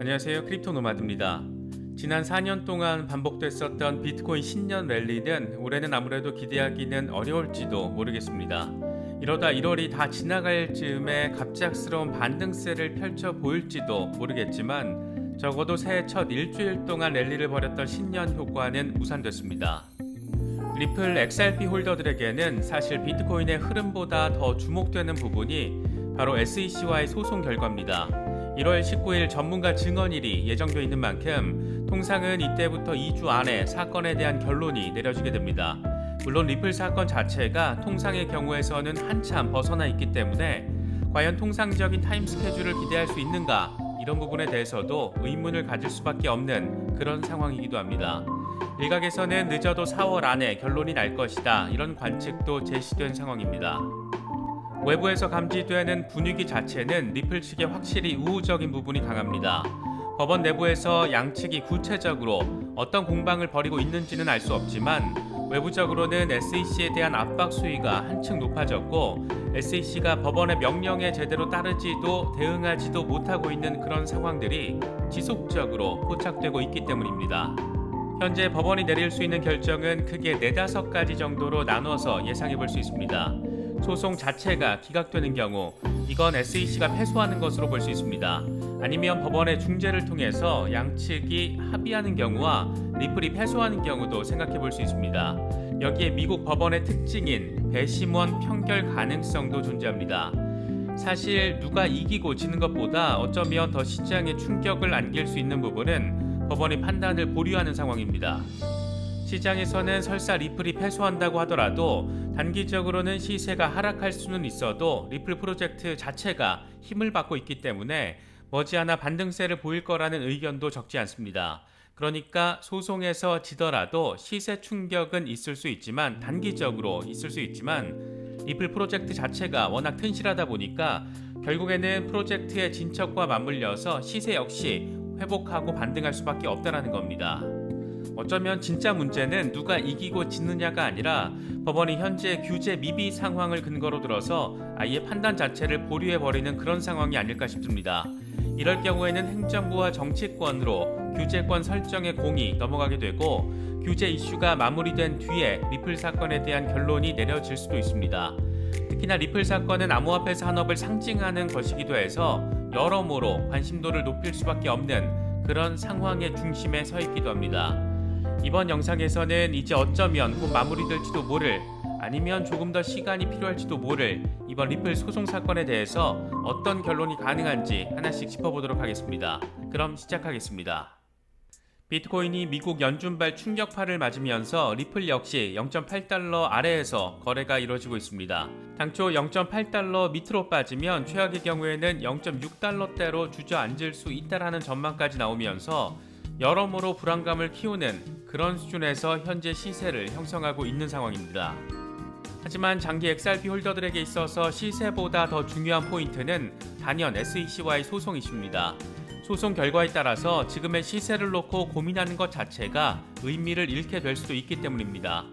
안녕하세요. 크립토 노마드입니다. 지난 4년 동안 반복됐었던 비트코인 신년 랠리는 올해는 아무래도 기대하기는 어려울지도 모르겠습니다. 이러다 1월이 다 지나갈 즈음에 갑작스러운 반등세를 펼쳐 보일지도 모르겠지만 적어도 새해 첫 일주일 동안 랠리를 벌였던 신년 효과는 무산됐습니다. 리플 XRP 홀더들에게는 사실 비트코인의 흐름보다 더 주목되는 부분이 바로 SEC와의 소송 결과입니다. 1월 19일 전문가 증언일이 예정되어 있는 만큼 통상은 이때부터 2주 안에 사건에 대한 결론이 내려지게 됩니다. 물론 리플 사건 자체가 통상의 경우에서는 한참 벗어나 있기 때문에 과연 통상적인 타임 스케줄을 기대할 수 있는가 이런 부분에 대해서도 의문을 가질 수밖에 없는 그런 상황이기도 합니다. 일각에서는 늦어도 4월 안에 결론이 날 것이다 이런 관측도 제시된 상황입니다. 외부에서 감지되는 분위기 자체는 리플 측에 확실히 우호적인 부분이 강합니다. 법원 내부에서 양측이 구체적으로 어떤 공방을 벌이고 있는지는 알 수 없지만 외부적으로는 SEC에 대한 압박 수위가 한층 높아졌고 SEC가 법원의 명령에 제대로 따르지도 대응하지도 못하고 있는 그런 상황들이 지속적으로 포착되고 있기 때문입니다. 현재 법원이 내릴 수 있는 결정은 크게 네다섯 가지 정도로 나눠서 예상해 볼 수 있습니다. 소송 자체가 기각되는 경우 이건 SEC가 패소하는 것으로 볼 수 있습니다. 아니면 법원의 중재를 통해서 양측이 합의하는 경우와 리플이 패소하는 경우도 생각해 볼 수 있습니다. 여기에 미국 법원의 특징인 배심원 편결 가능성도 존재합니다. 사실 누가 이기고 지는 것보다 어쩌면 더 시장에 충격을 안길 수 있는 부분은 법원이 판단을 보류하는 상황입니다. 시장에서는 설사 리플이 패소한다고 하더라도 단기적으로는 시세가 하락할 수는 있어도 리플 프로젝트 자체가 힘을 받고 있기 때문에 머지않아 반등세를 보일 거라는 의견도 적지 않습니다. 그러니까 소송에서 지더라도 시세 충격은 있을 수 있지만 단기적으로 있을 수 있지만 리플 프로젝트 자체가 워낙 튼실하다 보니까 결국에는 프로젝트의 진척과 맞물려서 시세 역시 회복하고 반등할 수밖에 없다라는 겁니다. 어쩌면 진짜 문제는 누가 이기고 지느냐가 아니라 법원이 현재 규제 미비 상황을 근거로 들어서 아예 판단 자체를 보류해 버리는 그런 상황이 아닐까 싶습니다. 이럴 경우에는 행정부와 정치권으로 규제권 설정의 공이 넘어가게 되고 규제 이슈가 마무리된 뒤에 리플 사건에 대한 결론이 내려질 수도 있습니다. 특히나 리플 사건은 암호화폐 산업을 상징하는 것이기도 해서 여러모로 관심도를 높일 수밖에 없는 그런 상황의 중심에 서 있기도 합니다. 이번 영상에서는 이제 어쩌면 곧 마무리될지도 모를 아니면 조금 더 시간이 필요할지도 모를 이번 리플 소송 사건에 대해서 어떤 결론이 가능한지 하나씩 짚어보도록 하겠습니다. 그럼 시작하겠습니다. 비트코인이 미국 연준발 충격파를 맞으면서 리플 역시 0.8달러 아래에서 거래가 이루어지고 있습니다. 당초 0.8달러 밑으로 빠지면 최악의 경우에는 0.6달러대로 주저앉을 수 있다라는 전망까지 나오면서 여러모로 불안감을 키우는 그런 수준에서 현재 시세를 형성하고 있는 상황입니다. 하지만 장기 XRP 홀더들에게 있어서 시세보다 더 중요한 포인트는 단연 SEC와의 소송 이슈입니다. 소송 결과에 따라서 지금의 시세를 놓고 고민하는 것 자체가 의미를 잃게 될 수도 있기 때문입니다.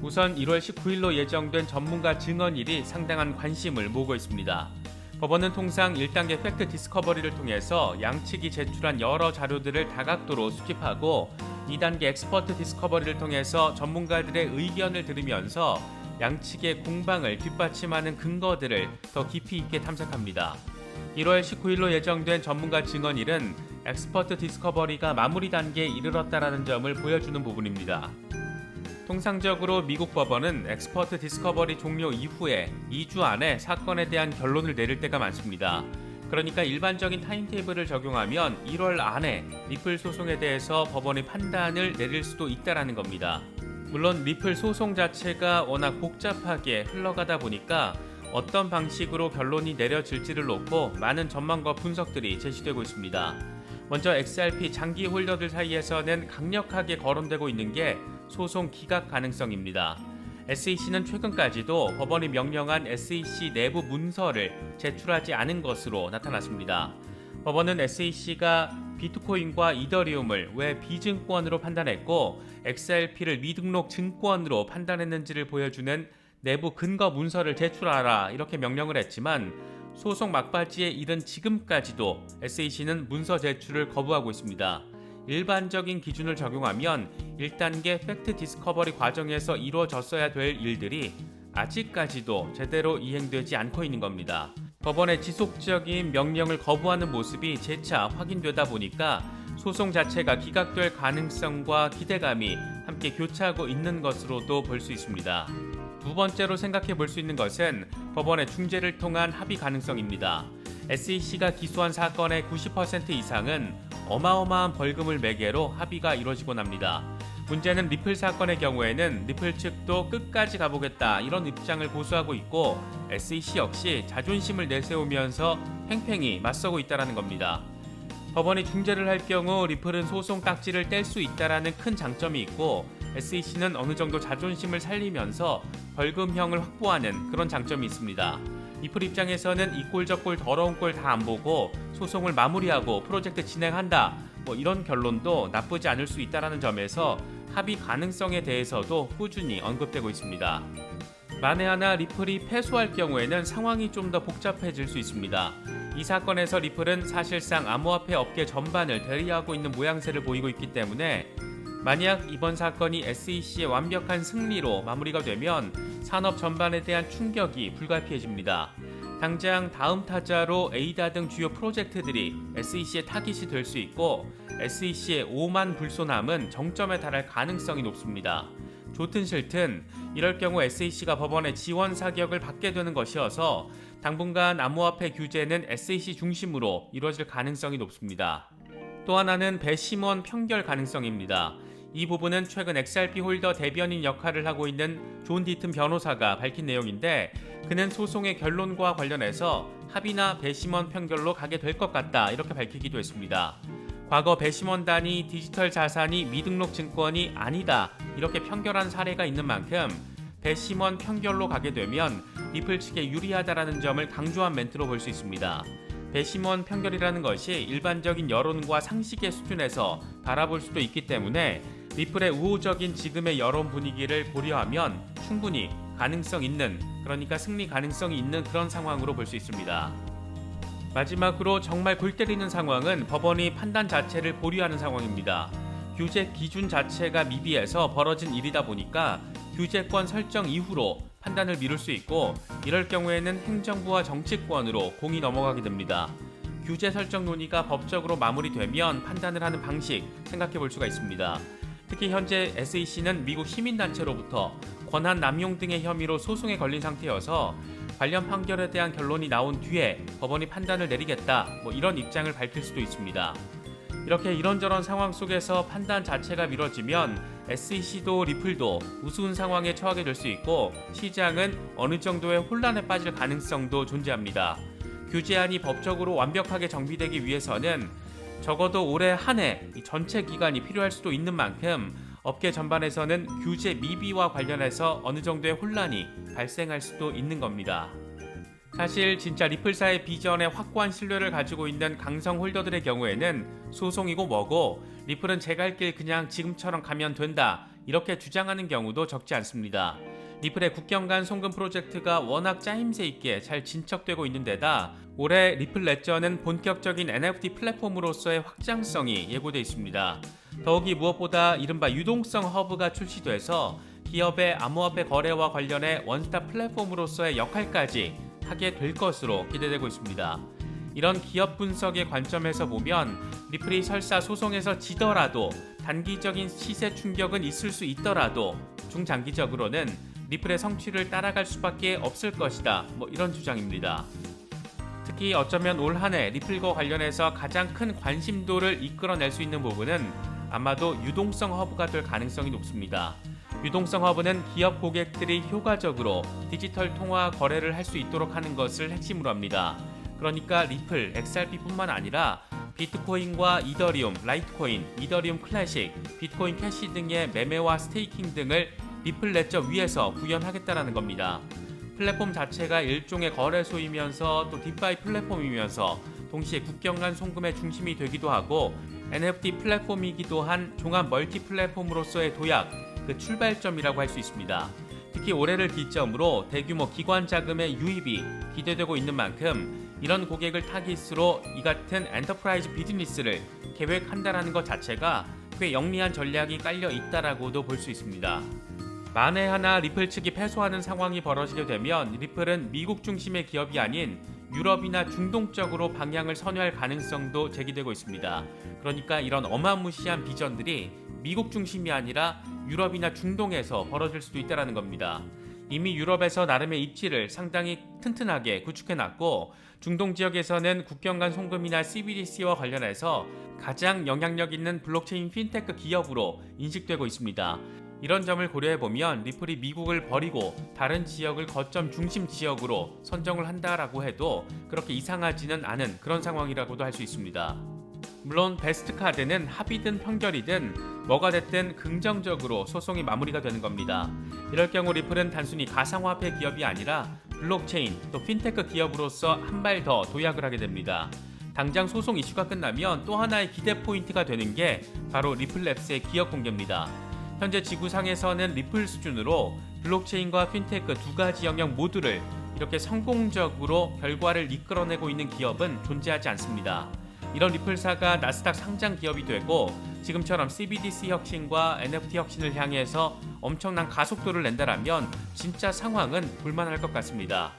우선 1월 19일로 예정된 전문가 증언일이 상당한 관심을 모으고 있습니다. 법원은 통상 1단계 팩트 디스커버리를 통해서 양측이 제출한 여러 자료들을 다각도로 수집하고 2단계 엑스퍼트 디스커버리를 통해서 전문가들의 의견을 들으면서 양측의 공방을 뒷받침하는 근거들을 더 깊이 있게 탐색합니다. 1월 19일로 예정된 전문가 증언일은 엑스퍼트 디스커버리가 마무리 단계에 이르렀다라는 점을 보여주는 부분입니다. 통상적으로 미국 법원은 엑스퍼트 디스커버리 종료 이후에 2주 안에 사건에 대한 결론을 내릴 때가 많습니다. 그러니까 일반적인 타임테이블을 적용하면 1월 안에 리플 소송에 대해서 법원이 판단을 내릴 수도 있다라는 겁니다. 물론 리플 소송 자체가 워낙 복잡하게 흘러가다 보니까 어떤 방식으로 결론이 내려질지를 놓고 많은 전망과 분석들이 제시되고 있습니다. 먼저 XRP 장기 홀더들 사이에서는 강력하게 거론되고 있는 게 소송 기각 가능성입니다. SEC는 최근까지도 법원이 명령한 SEC 내부 문서를 제출하지 않은 것으로 나타났습니다. 법원은 SEC가 비트코인과 이더리움을 왜 비증권으로 판단했고 XRP를 미등록 증권으로 판단했는지를 보여주는 내부 근거 문서를 제출하라 이렇게 명령을 했지만 소송 막바지에 이른 지금까지도 SEC는 문서 제출을 거부하고 있습니다. 일반적인 기준을 적용하면 1단계 팩트 디스커버리 과정에서 이루어졌어야 될 일들이 아직까지도 제대로 이행되지 않고 있는 겁니다. 법원의 지속적인 명령을 거부하는 모습이 재차 확인되다 보니까 소송 자체가 기각될 가능성과 기대감이 함께 교차하고 있는 것으로도 볼 수 있습니다. 두 번째로 생각해 볼 수 있는 것은 법원의 중재를 통한 합의 가능성입니다. SEC가 기소한 사건의 90% 이상은 어마어마한 벌금을 매개로 합의가 이루어지곤 합니다. 문제는 리플 사건의 경우에는 리플 측도 끝까지 가보겠다 이런 입장을 고수하고 있고 SEC 역시 자존심을 내세우면서 팽팽히 맞서고 있다는 겁니다. 법원이 중재를 할 경우 리플은 소송 딱지를 뗄 수 있다라는 큰 장점이 있고 SEC는 어느 정도 자존심을 살리면서 벌금형을 확보하는 그런 장점이 있습니다. 리플 입장에서는 이꼴저꼴 더러운 꼴다안 보고 소송을 마무리하고 프로젝트 진행한다. 뭐 이런 결론도 나쁘지 않을 수 있다라는 점에서 합의 가능성에 대해서도 꾸준히 언급되고 있습니다. 만에 하나 리플이 패소할 경우에는 상황이 좀 더 복잡해질 수 있습니다. 이 사건에서 리플은 사실상 암호화폐 업계 전반을 대리하고 있는 모양새를 보이고 있기 때문에 만약 이번 사건이 SEC의 완벽한 승리로 마무리가 되면 산업 전반에 대한 충격이 불가피해집니다. 당장 다음 타자로 에이다 등 주요 프로젝트들이 SEC의 타깃이 될 수 있고 SEC의 5만 불소남은 정점에 달할 가능성이 높습니다. 좋든 싫든 이럴 경우 SEC가 법원의 지원 사격을 받게 되는 것이어서 당분간 암호화폐 규제는 SEC 중심으로 이루어질 가능성이 높습니다. 또 하나는 배심원 평결 가능성입니다. 이 부분은 최근 XRP 홀더 대변인 역할을 하고 있는 존 디튼 변호사가 밝힌 내용인데 그는 소송의 결론과 관련해서 합의나 배심원 평결로 가게 될 것 같다 이렇게 밝히기도 했습니다. 과거 배심원단이 디지털 자산이 미등록 증권이 아니다 이렇게 평결한 사례가 있는 만큼 배심원 평결로 가게 되면 리플 측에 유리하다라는 점을 강조한 멘트로 볼 수 있습니다. 배심원 평결이라는 것이 일반적인 여론과 상식의 수준에서 바라볼 수도 있기 때문에 리플의 우호적인 지금의 여론 분위기를 고려하면 충분히 가능성 있는 그러니까 승리 가능성이 있는 그런 상황으로 볼 수 있습니다. 마지막으로 정말 골 때리는 상황은 법원이 판단 자체를 보류하는 상황입니다. 규제 기준 자체가 미비해서 벌어진 일이다 보니까 규제권 설정 이후로 판단을 미룰 수 있고 이럴 경우에는 행정부와 정치권으로 공이 넘어가게 됩니다. 규제 설정 논의가 법적으로 마무리되면 판단을 하는 방식 생각해 볼 수가 있습니다. 특히 현재 SEC는 미국 시민단체로부터 권한 남용 등의 혐의로 소송에 걸린 상태여서 관련 판결에 대한 결론이 나온 뒤에 법원이 판단을 내리겠다 뭐 이런 입장을 밝힐 수도 있습니다. 이렇게 이런저런 상황 속에서 판단 자체가 미뤄지면 SEC도 리플도 우스운 상황에 처하게 될 수 있고 시장은 어느 정도의 혼란에 빠질 가능성도 존재합니다. 규제안이 법적으로 완벽하게 정비되기 위해서는 적어도 올해 한 해 전체 기간이 필요할 수도 있는 만큼 업계 전반에서는 규제 미비와 관련해서 어느 정도의 혼란이 발생할 수도 있는 겁니다. 사실 진짜 리플사의 비전에 확고한 신뢰를 가지고 있는 강성 홀더들의 경우에는 소송이고 뭐고 리플은 제 갈 길 그냥 지금처럼 가면 된다 이렇게 주장하는 경우도 적지 않습니다. 리플의 국경 간 송금 프로젝트가 워낙 짜임새 있게 잘 진척되고 있는 데다 올해 리플 레저는 본격적인 NFT 플랫폼으로서의 확장성이 예고돼 있습니다. 더욱이 무엇보다 이른바 유동성 허브가 출시돼서 기업의 암호화폐 거래와 관련해 원스톱 플랫폼으로서의 역할까지 하게 될 것으로 기대되고 있습니다. 이런 기업 분석의 관점에서 보면 리플이 설사 소송에서 지더라도 단기적인 시세 충격은 있을 수 있더라도 중장기적으로는 리플의 성취를 따라갈 수밖에 없을 것이다. 뭐 이런 주장입니다. 특히 어쩌면 올 한 해 리플과 관련해서 가장 큰 관심도를 이끌어낼 수 있는 부분은 아마도 유동성 허브가 될 가능성이 높습니다. 유동성 허브는 기업 고객들이 효과적으로 디지털 통화 거래를 할 수 있도록 하는 것을 핵심으로 합니다. 그러니까 리플, XRP뿐만 아니라 비트코인과 이더리움, 라이트코인, 이더리움 클래식, 비트코인 캐시 등의 매매와 스테이킹 등을 레저 위에서 구현하겠다라는 겁니다. 플랫폼 자체가 일종의 거래소이면서 또 디파이 플랫폼이면서 동시에 국경 간 송금의 중심이 되기도 하고 NFT 플랫폼이기도 한 종합 멀티 플랫폼으로서의 도약, 그 출발점이라고 할 수 있습니다. 특히 올해를 기점으로 대규모 기관 자금의 유입이 기대되고 있는 만큼 이런 고객을 타깃으로 이 같은 엔터프라이즈 비즈니스를 계획한다라는 것 자체가 꽤 영리한 전략이 깔려 있다라고도 볼 수 있습니다. 만에 하나 리플 측이 패소하는 상황이 벌어지게 되면 리플은 미국 중심의 기업이 아닌 유럽이나 중동 쪽으로 방향을 선회할 가능성도 제기되고 있습니다. 그러니까 이런 어마무시한 비전들이 미국 중심이 아니라 유럽이나 중동에서 벌어질 수도 있다는 겁니다. 이미 유럽에서 나름의 입지를 상당히 튼튼하게 구축해놨고 중동 지역에서는 국경 간 송금이나 CBDC와 관련해서 가장 영향력 있는 블록체인 핀테크 기업으로 인식되고 있습니다. 이런 점을 고려해 보면 리플이 미국을 버리고 다른 지역을 거점 중심 지역으로 선정을 한다라고 해도 그렇게 이상하지는 않은 그런 상황이라고도 할 수 있습니다. 물론 베스트 카드는 합의든 편결이든 뭐가 됐든 긍정적으로 소송이 마무리가 되는 겁니다. 이럴 경우 리플은 단순히 가상화폐 기업이 아니라 블록체인 또 핀테크 기업으로서 한 발 더 도약을 하게 됩니다. 당장 소송 이슈가 끝나면 또 하나의 기대 포인트가 되는 게 바로 리플랩스의 기업 공개입니다. 현재 지구상에서는 리플 수준으로 블록체인과 핀테크 두 가지 영역 모두를 이렇게 성공적으로 결과를 이끌어내고 있는 기업은 존재하지 않습니다. 이런 리플사가 나스닥 상장 기업이 되고 지금처럼 CBDC 혁신과 NFT 혁신을 향해서 엄청난 가속도를 낸다라면 진짜 상황은 볼만할 것 같습니다.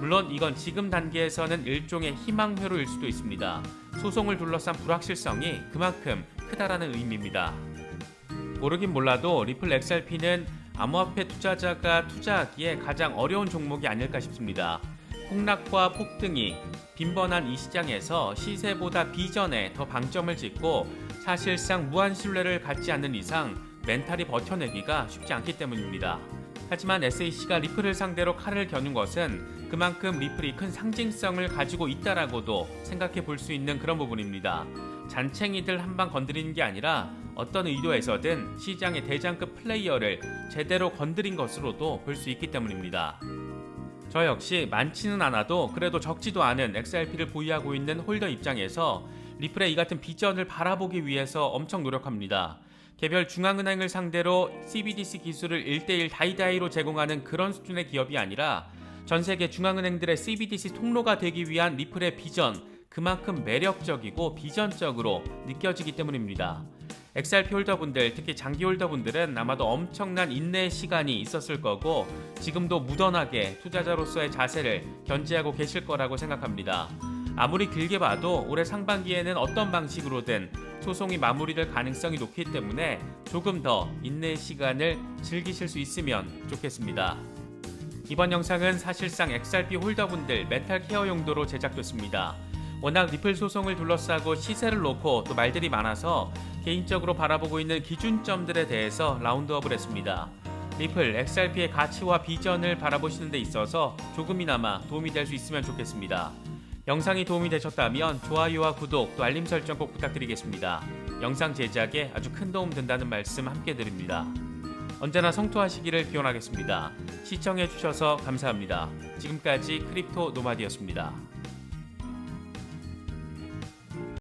물론 이건 지금 단계에서는 일종의 희망회로일 수도 있습니다. 소송을 둘러싼 불확실성이 그만큼 크다라는 의미입니다. 모르긴 몰라도 리플 XRP는 암호화폐 투자자가 투자하기에 가장 어려운 종목이 아닐까 싶습니다. 폭락과 폭등이 빈번한 이 시장에서 시세보다 비전에 더 방점을 짓고 사실상 무한 신뢰를 갖지 않는 이상 멘탈이 버텨내기가 쉽지 않기 때문입니다. 하지만 SAC가 리플을 상대로 칼을 겨눈 것은 그만큼 리플이 큰 상징성을 가지고 있다라고도 생각해 볼 수 있는 그런 부분입니다. 잔챙이들 한방 건드리는 게 아니라 어떤 의도에서든 시장의 대장급 플레이어를 제대로 건드린 것으로도 볼 수 있기 때문입니다. 저 역시 많지는 않아도 그래도 적지도 않은 XRP를 보유하고 있는 홀더 입장에서 리플의 이 같은 비전을 바라보기 위해서 엄청 노력합니다. 개별 중앙은행을 상대로 CBDC 기술을 1대1 다이다이로 제공하는 그런 수준의 기업이 아니라 전 세계 중앙은행들의 CBDC 통로가 되기 위한 리플의 비전, 그만큼 매력적이고 비전적으로 느껴지기 때문입니다. XRP 홀더분들, 특히 장기 홀더분들은 아마도 엄청난 인내의 시간이 있었을 거고 지금도 무던하게 투자자로서의 자세를 견지하고 계실 거라고 생각합니다. 아무리 길게 봐도 올해 상반기에는 어떤 방식으로든 소송이 마무리될 가능성이 높기 때문에 조금 더 인내의 시간을 즐기실 수 있으면 좋겠습니다. 이번 영상은 사실상 XRP 홀더분들 메탈 케어 용도로 제작됐습니다. 워낙 리플 소송을 둘러싸고 시세를 놓고 또 말들이 많아서 개인적으로 바라보고 있는 기준점들에 대해서 라운드업을 했습니다. 리플, XRP의 가치와 비전을 바라보시는 데 있어서 조금이나마 도움이 될 수 있으면 좋겠습니다. 영상이 도움이 되셨다면 좋아요와 구독 또 알림 설정 꼭 부탁드리겠습니다. 영상 제작에 아주 큰 도움 된다는 말씀 함께 드립니다. 언제나 성투하시기를 기원하겠습니다. 시청해주셔서 감사합니다. 지금까지 크립토 노마디였습니다.